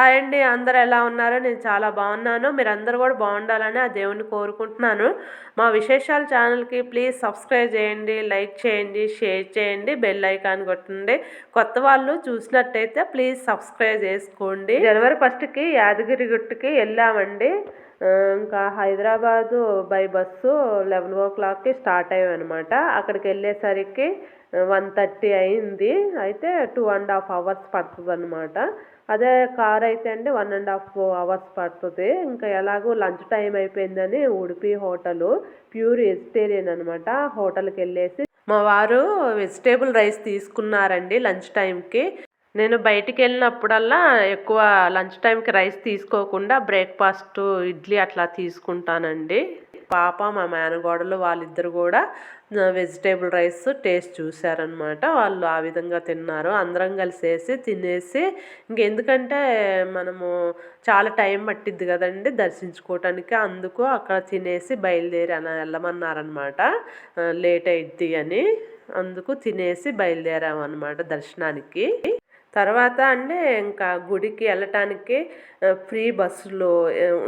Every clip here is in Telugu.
హాయ్ అండి అందరు ఎలా ఉన్నారు? నేను చాలా బాగున్నాను. మీరు కూడా బాగుండాలని ఆ దేవుణ్ణి కోరుకుంటున్నాను. మా విశేషాల ఛానల్కి ప్లీజ్ సబ్స్క్రైబ్ చేయండి లైక్ చేయండి షేర్ చేయండి బెల్ ఐకాన్ కొట్టండి. కొత్త వాళ్ళు చూసినట్టయితే ప్లీజ్ సబ్స్క్రైబ్ చేసుకోండి. జనవరి ఫస్ట్కి యాదగిరి గుట్టుకి వెళ్ళామండి. ఇంకా హైదరాబాదు బై బస్సు లెవెన్ ఓ క్లాక్కి స్టార్ట్ అయ్యామన్నమాట. అక్కడికి వెళ్ళేసరికి వన్ థర్టీ అయింది. అయితే టూ అండ్ హాఫ్ అవర్స్ పడుతుంది అనమాట అదే కార్ అయితే అండి వన్ అండ్ హాఫ్ అవర్స్ పడుతుంది. ఇంకా ఎలాగో లంచ్ టైం అయిపోయిందని ఉడిపి హోటల్ ప్యూర్ వెజిటేరియన్ అనమాట హోటల్కి వెళ్ళేసి మా వారు వెజిటేబుల్ రైస్ తీసుకున్నారండి లంచ్ టైంకి. నేను బయటికి వెళ్ళినప్పుడల్లా ఎక్కువ లంచ్ టైంకి రైస్ తీసుకోకుండా బ్రేక్ఫాస్ట్ ఇడ్లీ అట్లా తీసుకుంటానండి. పాప మా మేనగోడలు వాళ్ళిద్దరు కూడా వెజిటేబుల్ రైస్ టేస్ట్ చూశారనమాట వాళ్ళు ఆ విధంగా తిన్నారు. అందరం కలిసేసి తినేసి ఇంకెందుకంటే మనము చాలా టైం పట్టిద్ది కదండి దర్శించుకోవటానికి. అందుకు అక్కడ తినేసి బయలుదేరి అలా వెళ్ళమన్నారనమాట లేట్ అయిద్ది అని. అందుకు తినేసి బయలుదేరామన్నమాట దర్శనానికి. తర్వాత అంటే ఇంకా గుడికి వెళ్ళటానికి ఫ్రీ బస్సులు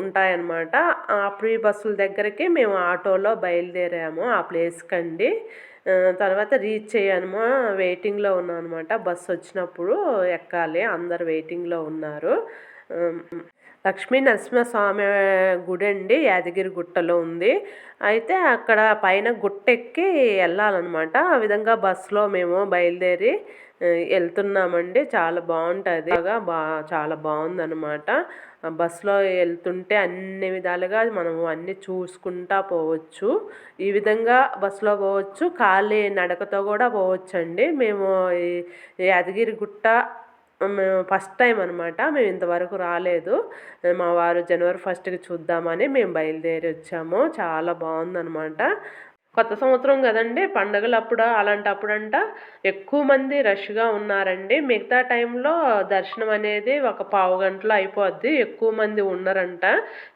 ఉంటాయన్నమాట. ఆ ఫ్రీ బస్సుల దగ్గరికి మేము ఆటోలో బయలుదేరాము ఆ ప్లేస్కి అండి తర్వాత రీచ్ అయ్యాము. వెయిటింగ్లో ఉన్నాం అనమాట బస్సు వచ్చినప్పుడు ఎక్కాలి. అందరు వెయిటింగ్లో ఉన్నారు. లక్ష్మీ నరసింహస్వామి గుడి అండి. యాదగిరి గుట్టలో ఉంది. అయితే అక్కడ పైన గుట్టెక్కి వెళ్ళాలన్నమాట. ఆ విధంగా బస్సులో మేము బయలుదేరి వెళ్తున్నామండి చాలా బాగుంటుంది బాగా బా చాలా బాగుందనమాట బస్సులో వెళ్తుంటే అన్ని విధాలుగా మనము అన్నీ చూసుకుంటా పోవచ్చు. ఈ విధంగా బస్సులో పోవచ్చు. ఖాళీ నడకతో కూడా పోవచ్చు అండి మేము యాదగిరి గుట్ట మేము ఫస్ట్ టైం అనమాట. మేము ఇంతవరకు రాలేదు. మా వారు జనవరి ఫస్ట్కి చూద్దామని మేము బయలుదేరి వచ్చాము. చాలా బాగుందనమాట కొత్త సంవత్సరం కదండి పండగలప్పుడు అలాంటప్పుడంట ఎక్కువ మంది రష్గా ఉన్నారండి. మిగతా టైంలో దర్శనం అనేది ఒక పావు గంటలో అయిపోద్ది ఎక్కువ మంది ఉన్నారంట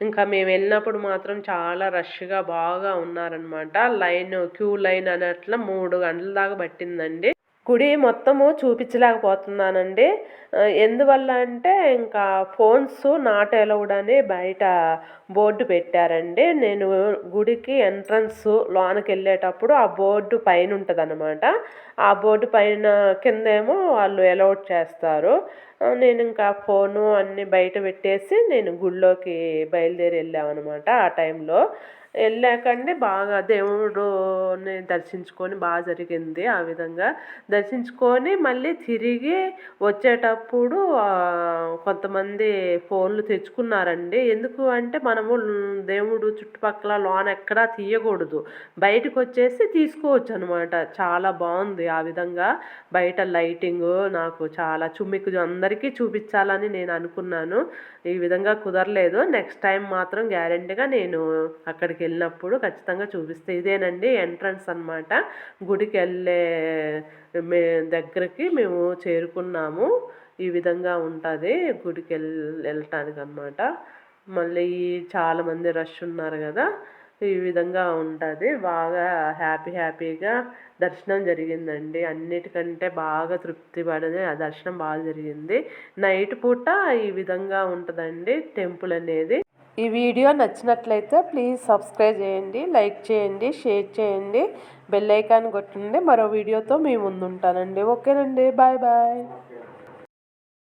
ఇంకా మేము వెళ్ళినప్పుడు మాత్రం చాలా రష్గా బాగా ఉన్నారనమాట. లైన్ క్యూ లైన్ అన్నట్లు మూడు గంటల దాకా పట్టిందండి. గుడి మొత్తము చూపించలేకపోతున్నానండి. ఎందువల్ల అంటే ఇంకా ఫోన్స్ నాట్ అలౌడ్ అని బయట బోర్డు పెట్టారండి. నేను గుడికి ఎంట్రన్స్ లోనకి వెళ్ళేటప్పుడు ఆ బోర్డు పైన ఉంటుంది అనమాట ఆ బోర్డు పైన కిందేమో వాళ్ళు అలౌడ్ చేస్తారు. నేను ఇంకా ఫోను అన్నీ బయట పెట్టేసి నేను గుళ్ళోకి బయలుదేరి వెళ్ళామన్నమాట ఆ టైంలో. వెళ్ళాకండి బాగా దేవుడుని దర్శించుకొని బాగా జరిగింది ఆ విధంగా. దర్శించుకొని మళ్ళీ తిరిగి వచ్చేటప్పుడు కొంతమంది ఫోన్లు తెచ్చుకున్నారండి. ఎందుకు అంటే మనము దేవుడు చుట్టుపక్కల లోన ఎక్కడా తీయకూడదు. బయటకు వచ్చేసి తీసుకోవచ్చు అనమాట చాలా బాగుంది ఆ విధంగా. బయట లైటింగ్ నాకు చాలా చుమ్మికు అందరికీ చూపించాలని నేను అనుకున్నాను. ఈ విధంగా కుదరలేదు. నెక్స్ట్ టైం మాత్రం గ్యారెంటీగా నేను అక్కడికి వెళ్ళినప్పుడు ఖచ్చితంగా చూపిస్తే ఇదేనండి ఎంట్రన్స్ అనమాట గుడికి వెళ్ళే మే దగ్గరికి మేము చేరుకున్నాము. ఈ విధంగా ఉంటుంది గుడికి వెళ్ళ వెళ్ళటానికి అనమాట మళ్ళీ చాలామంది రష్ ఉన్నారు కదా ఈ విధంగా ఉంటుంది. బాగా హ్యాపీ హ్యాపీగా దర్శనం జరిగిందండి. అన్నిటికంటే బాగా తృప్తి పడింది. ఆ దర్శనం బాగా జరిగింది. నైట్ పూట ఈ విధంగా ఉంటుందండి టెంపుల్ అనేది. ఈ వీడియో నచ్చినట్లయితే ప్లీజ్ సబ్స్క్రైబ్ చేయండి లైక్ చేయండి షేర్ చేయండి. బెల్ ఐకాన్ కొట్టండి. మరో వీడియోతో మీ ముందు ఉంటానండి ఓకేనండి. Bye bye.